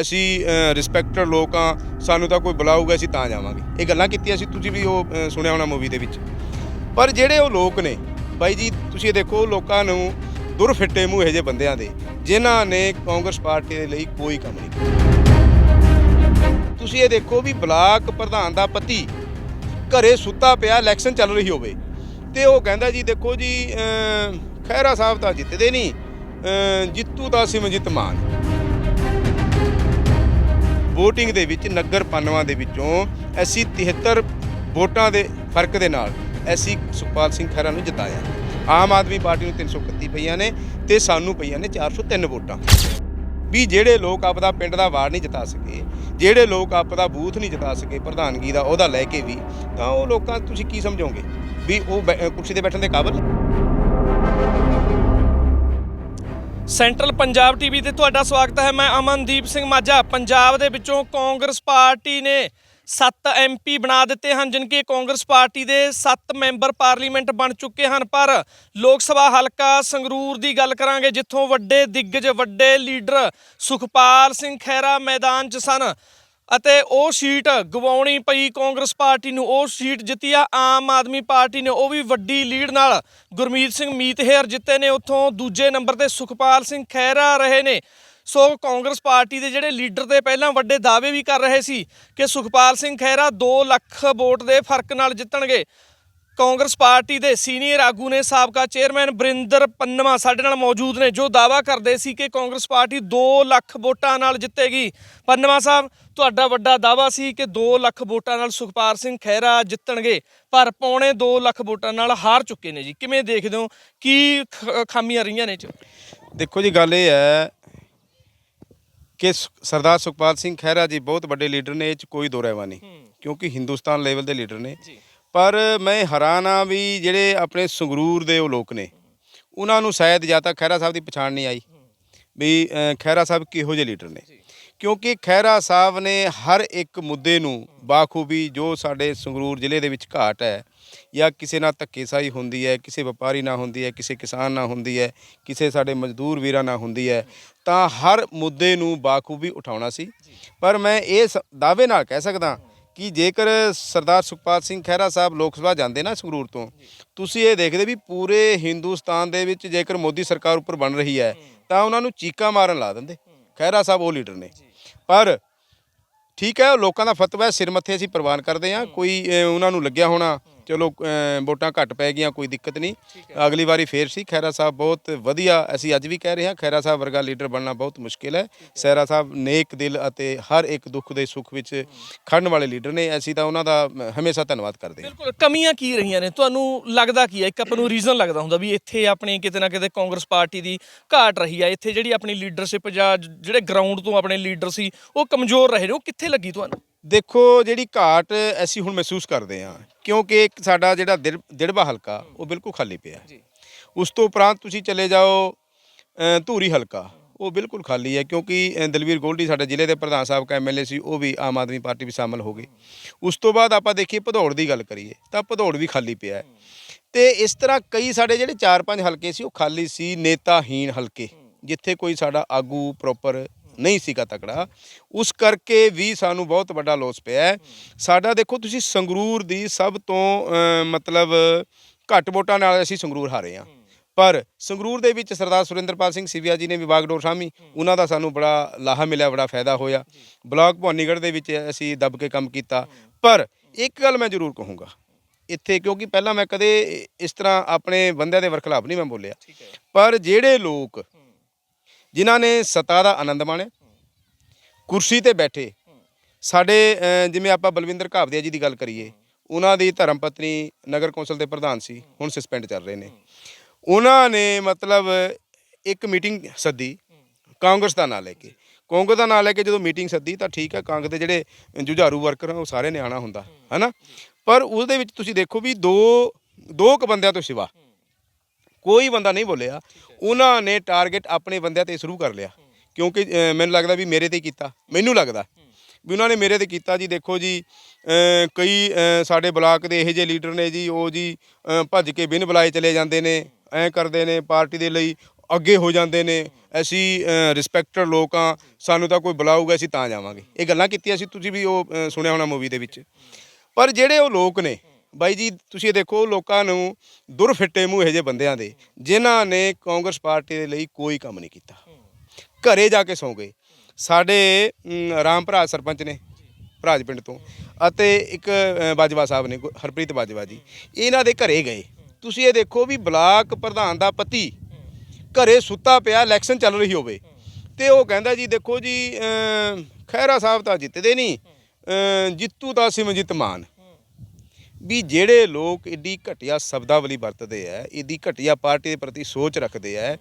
ਅਸੀਂ ਰਿਸਪੈਕਟਡ ਲੋਕ ਆ ਸਾਨੂੰ ਤਾਂ ਕੋਈ ਬੁਲਾਊਗਾ ਅਸੀਂ ਤਾਂ ਜਾਵਾਂਗੇ। ਇਹ ਗੱਲਾਂ ਕੀਤੀਆਂ ਸੀ ਤੁਸੀਂ ਵੀ ਉਹ ਸੁਣਿਆ ਹੋਣਾ ਮੂਵੀ ਦੇ ਵਿੱਚ। ਪਰ ਜਿਹੜੇ ਉਹ ਲੋਕ ਨੇ ਬਾਈ ਜੀ ਤੁਸੀਂ ਇਹ ਦੇਖੋ ਲੋਕਾਂ ਨੂੰ ਦੁਰ ਫਿੱਟੇ ਮੂੰਹ ਇਹੋ ਜਿਹੇ ਬੰਦਿਆਂ ਦੇ ਜਿਨ੍ਹਾਂ ਨੇ ਕਾਂਗਰਸ ਪਾਰਟੀ ਦੇ ਲਈ ਕੋਈ ਕੰਮ ਨਹੀਂ ਕੀਤਾ। ਤੁਸੀਂ ਇਹ ਦੇਖੋ ਵੀ ਬਲਾਕ ਪ੍ਰਧਾਨ ਦਾ ਪਤੀ ਘਰੇ ਸੁੱਤਾ ਪਿਆ ਇਲੈਕਸ਼ਨ ਚੱਲ ਰਹੀ ਹੋਵੇ ਤੇ ਉਹ ਕਹਿੰਦਾ ਜੀ ਦੇਖੋ ਜੀ ਅਮ, ਖਹਿਰਾ ਸਾਹਿਬ ਤਾਂ ਜਿੱਤਦੇ ਨਹੀਂ ਜਿੱਤੂ ਤਾਂ ਸਿਮਰਜੀਤ ਮਾਨ। VOTING ਦੇ ਵਿੱਚ, ਨਗਰ ਪਾਨਵਾਂ ਦੇ ਵਿੱਚੋਂ ਅਸੀਂ 73 ਵੋਟਾਂ ਦੇ ਫ਼ਰਕ ਦੇ ਨਾਲ ਅਸੀਂ ਸੁਖਪਾਲ ਸਿੰਘ ਖਹਿਰਾ ਨੂੰ ਜਿਤਾਇਆ। ਆਮ ਆਦਮੀ ਪਾਰਟੀ ਨੂੰ 331 ਪਈਆਂ ਨੇ ਤੇ ਸਾਨੂੰ ਪਈਆਂ ਨੇ 403 ਵੋਟਾਂ। ਵੀ ਜਿਹੜੇ ਲੋਕ ਆਪਦਾ ਪਿੰਡ ਦਾ ਵਾਰਡ ਨਹੀਂ ਜਿਤਾ ਸਕੇ, ਜਿਹੜੇ ਲੋਕ ਆਪਦਾ ਬੂਥ ਨਹੀਂ ਜਿਤਾ ਸਕੇ, ਪ੍ਰਧਾਨਗੀ ਦਾ ਉਹਦਾ ਲੈ ਕੇ ਵੀ, ਤਾਂ ਉਹ ਲੋਕਾਂ, ਤੁਸੀਂ ਕੀ ਸਮਝੋਗੇ? ਵੀ ਉਹ ਬੈ- ਅਹ ਕੁਰਸੀ ਤੇ ਬੈਠਣ ਦੇ ਕਾਬਿਲ? ਸੈਂਟਰਲ ਪੰਜਾਬ ਟੀਵੀ ਤੇ ਤੁਹਾਡਾ ਸਵਾਗਤ ਹੈ। ਮੈਂ ਅਮਨਦੀਪ ਸਿੰਘ ਮਾਝਾ। ਪੰਜਾਬ ਦੇ ਵਿੱਚੋਂ ਕਾਂਗਰਸ ਪਾਰਟੀ ਨੇ 7 ਐਮਪੀ ਬਣਾ ਦਿੱਤੇ ਹਨ, ਜਿਨ ਕਿ ਕਾਂਗਰਸ ਪਾਰਟੀ ਦੇ 7 ਮੈਂਬਰ ਪਾਰਲੀਮੈਂਟ ਬਣ ਚੁੱਕੇ ਹਨ। ਪਰ ਲੋਕ ਸਭਾ ਹਲਕਾ ਸੰਗਰੂਰ ਦੀ ਗੱਲ ਕਰਾਂਗੇ, ਜਿੱਥੋਂ ਵੱਡੇ ਦਿੱਗਜ, ਵੱਡੇ ਲੀਡਰ ਸੁਖਪਾਲ ਸਿੰਘ ਖਹਿਰਾ ਮੈਦਾਨ 'ਚ ਸਨ। ਅਤੇ ਉਹ ਸੀਟ ਗਵਾਉਣੀ ਪਈ ਕਾਂਗਰਸ ਪਾਰਟੀ ਨੂੰ, ਉਹ ਸੀਟ ਜਿੱਤੀ ਆ, ਆਮ ਆਦਮੀ ਪਾਰਟੀ ਨੇ, ਉਹ ਵੀ ਵੱਡੀ ਲੀਡ ਨਾਲ ਗੁਰਮੀਤ ਸਿੰਘ ਮੀਤਹੇਰ ਜਿੱਤੇ ਨੇ ਉੱਥੋਂ, ਦੂਜੇ ਨੰਬਰ ਤੇ ਸੁਖਪਾਲ ਸਿੰਘ ਖਹਿਰਾ ਰਹੇ ਨੇ। ਸੋ ਕਾਂਗਰਸ ਪਾਰਟੀ ਦੇ ਜਿਹੜੇ ਲੀਡਰ ਤੇ ਪਹਿਲਾਂ ਵੱਡੇ ਦਾਅਵੇ ਵੀ ਕਰ ਰਹੇ ਸੀ ਕਿ ਸੁਖਪਾਲ ਸਿੰਘ ਖਹਿਰਾ 2 ਲੱਖ ਵੋਟ ਦੇ ਫ਼ਰਕ ਨਾਲ ਜਿੱਤਣਗੇ। ਕਾਂਗਰਸ ਪਾਰਟੀ ਦੇ ਸੀਨੀਅਰ ਆਗੂ ਨੇ ਸਾਬਕਾ ਚੇਅਰਮੈਨ ਬਰਿੰਦਰ ਪੰਨਵਾ ਸਾਡੇ ਨਾਲ ਮੌਜੂਦ ਨੇ ਜੋ ਦਾਅਵਾ ਕਰਦੇ ਸੀ ਕਿ ਕਾਂਗਰਸ ਪਾਰਟੀ 2 ਲੱਖ ਵੋਟਾਂ ਨਾਲ ਜਿੱਤੇਗੀ। ਪੰਨਵਾ ਸਾਹਿਬ ਤੁਹਾਡਾ ਵੱਡਾ ਦਾਅਵਾ ਸੀ ਕਿ 2 ਲੱਖ ਵੋਟਾਂ ਨਾਲ ਸੁਖਪਾਲ ਸਿੰਘ ਖਹਿਰਾ ਜਿੱਤਣਗੇ ਪਰ ਪੌਣੇ 2 ਲੱਖ ਵੋਟਾਂ ਨਾਲ ਹਾਰ ਚੁੱਕੇ ਨੇ ਜੀ। ਕਿਵੇਂ ਦੇਖਦੇ ਹੋ? ਕੀ ਖਾਮੀਆਂ ਰਹੀਆਂ ਨੇ 'ਚ? ਦੇਖੋ ਜੀ ਗੱਲ ਇਹ ਹੈ ਕਿ ਸਰਦਾਰ ਸੁਖਪਾਲ ਸਿੰਘ ਖਹਿਰਾ ਜੀ ਬਹੁਤ ਵੱਡੇ ਲੀਡਰ ਨੇ ਇਹ ਚ ਕੋਈ ਦੋ ਰਹਿਵਾ ਨਹੀਂ। ਕਿਉਂਕਿ ਹਿੰਦੁਸਤਾਨ ਲੈਵਲ ਦੇ ਲੀਡਰ ਨੇ। ਜੀ। ਪਰ ਮੈਂ ਹੈਰਾਨ ਆ ਵੀ ਜਿਹੜੇ ਆਪਣੇ ਸੰਗਰੂਰ ਦੇ ਉਹ ਲੋਕ ਨੇ ਉਹਨਾਂ ਨੂੰ ਸ਼ਾਇਦ ਜਾਂ ਤਾਂ ਖਹਿਰਾ ਸਾਹਿਬ ਦੀ ਪਛਾਣ ਨਹੀਂ ਆਈ ਵੀ ਅ, ਖਹਿਰਾ ਸਾਹਿਬ ਕਿਹੋ ਜਿਹੇ ਲੀਡਰ ਨੇ। ਕਿਉਂਕਿ ਖਹਿਰਾ ਸਾਹਿਬ ਨੇ ਹਰ ਇੱਕ ਮੁੱਦੇ ਨੂੰ ਬਾਖੂਬੀ ਜੋ ਸਾਡੇ ਸੰਗਰੂਰ ਜ਼ਿਲ੍ਹੇ ਦੇ ਵਿੱਚ ਘਾਟ ਹੈ ਜਾਂ ਕਿਸੇ ਨਾਲ ਧੱਕੇਸ਼ਾਹੀ ਹੁੰਦੀ ਹੈ ਕਿਸੇ ਵਪਾਰੀ ਨਾਲ ਹੁੰਦੀ ਹੈ ਕਿਸੇ ਕਿਸਾਨ ਨਾਲ ਹੁੰਦੀ ਹੈ ਕਿਸੇ ਸਾਡੇ ਮਜ਼ਦੂਰ ਵੀਰਾਂ ਨਾਲ ਹੁੰਦੀ ਹੈ ਤਾਂ ਹਰ ਮੁੱਦੇ ਨੂੰ ਬਾਖੂਬੀ ਉਠਾਉਣਾ ਸੀ। ਪਰ ਮੈਂ ਇਹ ਸ- ਦਾਅਵੇ ਨਾਲ ਕਹਿ ਸਕਦਾ ਕਿ ਜੇਕਰ ਸਰਦਾਰ ਸੁਖਪਾਲ ਸਿੰਘ ਖਹਿਰਾ ਸਾਹਿਬ ਲੋਕ ਸਭਾ ਜਾਂਦੇ ਨਾ ਸੰਗਰੂਰ ਤੋਂ, ਤੁਸੀਂ ਇਹ ਦੇਖਦੇ ਵੀ ਪੂਰੇ ਹਿੰਦੁਸਤਾਨ ਦੇ ਵਿੱਚ ਜੇਕਰ ਮੋਦੀ ਸਰਕਾਰ ਉੱਪਰ ਬਣ ਰਹੀ ਹੈ, ਤਾਂ ਉਹਨਾਂ ਨੂੰ ਚੀਕਾਂ ਮਾਰਨ ਲਾ ਦਿੰਦੇ। ਖਹਿਰਾ ਸਾਹਿਬ ਉਹ ਲੀਡਰ ਨੇ। ਪਰ ਠੀਕ ਹੈ, ਲੋਕਾਂ ਦਾ ਫਤਵਾ ਸਿਰ ਮੱਥੇ ਅਸੀਂ ਪ੍ਰਵਾਨ ਕਰਦੇ ਹਾਂ, ਕੋਈ ਉਹਨਾਂ ਨੂੰ ਲੱਗਿਆ ਹੋਣਾ ਚਲੋ ਵੋਟਾਂ ਘੱਟ ਪੈ ਗਈਆਂ ਕੋਈ ਦਿੱਕਤ ਨਹੀਂ। ਅਗਲੀ ਵਾਰੀ ਫੇਰ ਸੀ ਖੈਰਾ ਸਾਹਿਬ ਬਹੁਤ ਵਧੀਆ ਅਸੀਂ ਅੱਜ ਵੀ ਕਹਿ ਰਹੇ ਹਾਂ ਖੈਰਾ ਸਾਹਿਬ ਵਰਗਾ ਲੀਡਰ ਬਣਨਾ ਬਹੁਤ ਮੁਸ਼ਕਿਲ ਹੈ। ਸੈਰਾ ਸਾਹਿਬ ਨੇਕ ਦਿਲ ਅਤੇ ਹਰ ਇੱਕ ਦੁੱਖ ਦੇ ਸੁੱਖ ਵਿੱਚ ਖੜਨ ਵਾਲੇ ਲੀਡਰ ਨੇ ਅਸੀਂ ਤਾਂ ਉਹਨਾਂ ਦਾ ਹਮੇਸ਼ਾ ਧੰਨਵਾਦ ਕਰਦੇ ਹਾਂ। ਬਿਲਕੁਲ ਕਮੀਆਂ ਕੀ ਰਹੀਆਂ ਨੇ? ਤੁਹਾਨੂੰ ਲੱਗਦਾ ਕੀ ਹੈ? ਇੱਕ ਆਪਾਂ ਨੂੰ ਰੀਜ਼ਨ ਲੱਗਦਾ ਹੁੰਦਾ ਵੀ ਇੱਥੇ ਆਪਣੀ ਕਿਤੇ ਨਾ ਕਿਤੇ ਕਾਂਗਰਸ ਪਾਰਟੀ ਦੀ ਘਾਟ ਰਹੀ ਹੈ ਇੱਥੇ ਜਿਹੜੀ ਆਪਣੀ ਲੀਡਰਸ਼ਿਪ ਜਾਂ ਜ- ਜਿਹੜੇ ਗਰਾਊਂਡ ਤੋਂ ਆਪਣੇ ਲੀਡਰ ਸੀ ਉਹ ਕਮਜ਼ੋਰ ਰਹੇ ਨੇ। ਉਹ ਕਿੱਥੇ ਲੱਗੀ ਤੁਹਾਨੂੰ? ਦੇਖੋ ਜਿਹੜੀ ਘਾਟ ਅਸੀਂ ਹੁਣ ਮਹਿਸੂਸ ਕਰਦੇ ਹਾਂ ਕਿਉਂਕਿ ਇੱਕ ਸਾਡਾ ਜਿਹੜਾ ਦਿੜ- ਦਿੜਬਾ ਹਲਕਾ ਉਹ ਬਿਲਕੁਲ ਖਾਲੀ ਪਿਆ। ਉਸ ਤੋਂ ਉਪਰੰਤ ਤੁਸੀਂ ਚਲੇ ਜਾਓ ਅ, ਧੂਰੀ ਹਲਕਾ ਉਹ ਬਿਲਕੁਲ ਖਾਲੀ ਹੈ ਕਿਉਂਕਿ ਅ, ਦਲਵੀਰ ਗੋਲਡੀ ਸਾਡੇ ਜ਼ਿਲ੍ਹੇ ਦੇ ਪ੍ਰਧਾਨ ਸਾਹਿਬ ਕਾ ਐਮਐਲਏ ਸੀ ਉਹ ਵੀ ਆਮ ਆਦਮੀ ਪਾਰਟੀ ਵਿੱਚ ਸ਼ਾਮਲ ਹੋ ਗਏ। ਉਸ ਤੋਂ ਬਾਅਦ ਆਪਾਂ ਦੇਖੀਏ ਭਦੌੜ ਦੀ ਗੱਲ ਕਰੀਏ ਤਾਂ ਭਦੌੜ ਵੀ ਖਾਲੀ ਪਿਆ ਹੈ। ਤੇ ਇਸ ਤਰ੍ਹਾਂ ਕਈ ਸਾਡੇ ਜਿਹੜੇ 4-5 ਹਲਕੇ ਸੀ ਉਹ ਖਾਲੀ ਸੀ ਨੇਤਾਹੀਣ ਹਲਕੇ ਜਿੱਥੇ ਕੋਈ ਸਾਡਾ ਆਗੂ ਪ੍ਰੋਪਰ ਨਹੀਂ ਸੀਗਾ ਤਕੜਾ ਉਸ ਕਰਕੇ ਵੀ ਸਾਨੂੰ ਬਹੁਤ ਵੱਡਾ ਲੋਸ ਪਿਆ। ਸਾਡਾ ਦੇਖੋ ਤੁਸੀਂ ਸੰਗਰੂਰ ਦੀ ਸਭ ਤੋਂ ਮਤਲਬ ਘੱਟ ਵੋਟਾਂ ਨਾਲ ਅਸੀਂ ਸੰਗਰੂਰ ਹਾਰੇ ਹਾਂ। ਪਰ ਸੰਗਰੂਰ ਦੇ ਵਿੱਚ ਸਰਦਾਰ ਸੁਰਿੰਦਰਪਾਲ ਸਿੰਘ ਸਿਵਿਆ ਜੀ ਨੇ ਵਿਭਾਗ ਡੋਰ ਸ਼ਾਮੀ ਉਹਨਾਂ ਦਾ ਸਾਨੂੰ ਬੜਾ ਲਾਹਾ ਮਿਲਿਆ ਬੜਾ ਫਾਇਦਾ ਹੋਇਆ। ਬਲਾਕ ਭਵਾਨੀਗੜ੍ਹ ਦੇ ਵਿੱਚ ਅਸੀਂ ਦੱਬ ਕੇ ਕੰਮ ਕੀਤਾ। ਪਰ ਇੱਕ ਗੱਲ ਮੈਂ ਜ਼ਰੂਰ ਕਹੂੰਗਾ ਇੱਥੇ ਕਿਉਂਕਿ ਪਹਿਲਾਂ ਮੈਂ ਕਦੇ ਇਸ ਤਰ੍ਹਾਂ ਆਪਣੇ ਬੰਦਿਆਂ ਦੇ ਵਰਖਲਾਫ ਨਹੀਂ ਮੈਂ ਬੋਲਿਆ। ਪਰ ਜਿਹੜੇ ਲੋਕ ਜਿਨ੍ਹਾਂ ਨੇ ਸੱਤਾ ਦਾ ਆਨੰਦ ਮਾਣਿਆ। ਕੁਰਸੀ ਤੇ ਬੈਠੇ। ਸਾਡੇ ਜਿਵੇਂ ਆਪਾਂ ਬਲਵਿੰਦਰ ਘਾਬਦਿਆ ਜੀ ਦੀ ਗੱਲ ਕਰੀਏ, ਉਹਨਾਂ ਦੀ ਧਰਮ ਪਤਨੀ ਨਗਰ ਕੌਂਸਲ ਦੇ ਪ੍ਰਧਾਨ ਸੀ, ਹੁਣ ਸਸਪੈਂਡ ਚੱਲ ਰਹੇ ਨੇ। ਉਹਨਾਂ ਨੇ ਮਤਲਬ ਇੱਕ ਮੀਟਿੰਗ ਸੱਦੀ, ਕਾਂਗਰਸ ਦਾ ਨਾਂ ਲੈ ਕੇ। ਕਾਂਗਰਸ ਦਾ ਨਾਂ ਲੈ ਕੇ ਜਦੋਂ ਮੀਟਿੰਗ ਸੱਦੀ ਤਾਂ ਠੀਕ ਹੈ ਕਾਂਗਰਸ ਦੇ ਜਿਹੜੇ ਜੁਝਾਰੂ ਵਰਕਰ ਆ, ਉਹ ਸਾਰੇ ਨੇ ਆਣਾ ਹੁੰਦਾ, ਹੈਨਾ? ਪਰ ਉਹਦੇ ਵਿੱਚ ਤੁਸੀਂ ਦੇਖੋ ਵੀ ਦੋ ਦੋ ਕੁ ਬੰਦਿਆਂ ਤੋਂ ਸਿਵਾ। ਕੋਈ ਬੰਦਾ ਨਹੀਂ ਬੋਲਿਆ। ਉਹਨਾਂ ਨੇ ਟਾਰਗੇਟ ਆਪਣੇ ਬੰਦਿਆਂ ਤੇ ਸ਼ੁਰੂ ਕਰ ਲਿਆ। ਕਿਉਂਕਿ ਅਹ, ਮੈਨੂੰ ਲੱਗਦਾ ਵੀ ਮੇਰੇ ਤੇ ਹੀ ਕੀਤਾ। ਮੈਨੂੰ ਲੱਗਦਾ ਵੀ ਉਹਨਾਂ ਨੇ ਮੇਰੇ ਤੇ ਕੀਤਾ ਜੀ। ਦੇਖੋ ਜੀ ਅਹ, ਕਈ ਅਹ, ਸਾਡੇ ਬਲਾਕ ਦੇ ਇਹੋ ਜਿਹੇ ਲੀਡਰ ਨੇ ਜੀ। ਉਹ ਜੀ ਅਹ, ਭੱਜ ਕੇ ਬਿਨ ਬੁਲਾਏ ਚਲੇ ਜਾਂਦੇ ਨੇ। ਐਂ ਕਰਦੇ ਨੇ ਪਾਰਟੀ ਦੇ ਲਈ ਅੱਗੇ ਹੋ ਜਾਂਦੇ ਨੇ। ਅਸੀਂ ਰਿਸਪੈਕਟਡ ਲੋਕ ਆ ਸਾਨੂੰ ਤਾਂ ਕੋਈ ਬੁਲਾਊਗਾ ਅਸੀਂ ਤਾਂ ਜਾਵਾਂਗੇ। ਇਹ ਗੱਲਾਂ ਕੀਤੀਆਂ ਸੀ। ਤੁਸੀਂ ਵੀ ਉਹ ਅ, ਸੁਣਿਆ ਹੋਣਾ ਮੂਵੀ ਦੇ ਵਿੱਚ। ਪਰ ਜਿਹੜੇ ਉਹ ਲੋਕ ਨੇ ਬਾਈ ਜੀ ਤੁਸੀਂ ਇਹ ਦੇਖੋ ਲੋਕਾਂ ਨੂੰ ਦੁਰ ਫਿੱਟੇ ਮੂੰਹ ਇਹੋ ਜਿਹੇ ਬੰਦਿਆਂ ਦੇ ਜਿਨ੍ਹਾਂ ਨੇ ਕਾਂਗਰਸ ਪਾਰਟੀ ਦੇ ਲਈ ਕੋਈ ਕੰਮ ਨਹੀਂ ਕੀਤਾ। ਘਰੇ ਜਾ ਕੇ ਸੌਂ ਗਏ। ਸਾਡੇ ਰਾਮ ਭਰਾ ਸਰਪੰਚ ਨੇ ਭਰਾਜ ਪਿੰਡ ਤੋਂ ਅਤੇ ਇੱਕ ਬਾਜਵਾ ਸਾਹਿਬ ਨੇ ਗੁ- ਹਰਪ੍ਰੀਤ ਬਾਜਵਾ ਜੀ ਇਹਨਾਂ ਦੇ ਘਰੇ ਗਏ। ਤੁਸੀਂ ਇਹ ਦੇਖੋ ਵੀ ਬਲਾਕ ਪ੍ਰਧਾਨ ਦਾ ਪਤੀ ਘਰੇ ਸੁੱਤਾ ਪਿਆ ਇਲੈਕਸ਼ਨ ਚੱਲ ਰਹੀ ਹੋਵੇ। ਤੇ ਉਹ ਕਹਿੰਦਾ ਜੀ ਦੇਖੋ ਜੀ ਅ, ਖਹਿਰਾ ਸਾਹਿਬ ਤਾਂ ਜਿੱਤਦੇ ਨਹੀਂ ਜਿੱਤੂ ਤਾਂ ਸਿਮਰਜੀਤ ਮਾਨ। ਵੀ ਜਿਹੜੇ ਲੋਕ ਏਡੀ ਘਟੀਆ ਸ਼ਬਦਾਵਲੀ ਵਰਤਦੇ ਆ, ਏਡੀ ਘਟੀਆ ਪਾਰਟੀ ਦੇ ਪ੍ਰਤੀ ਸੋਚ ਰੱਖਦੇ ਆ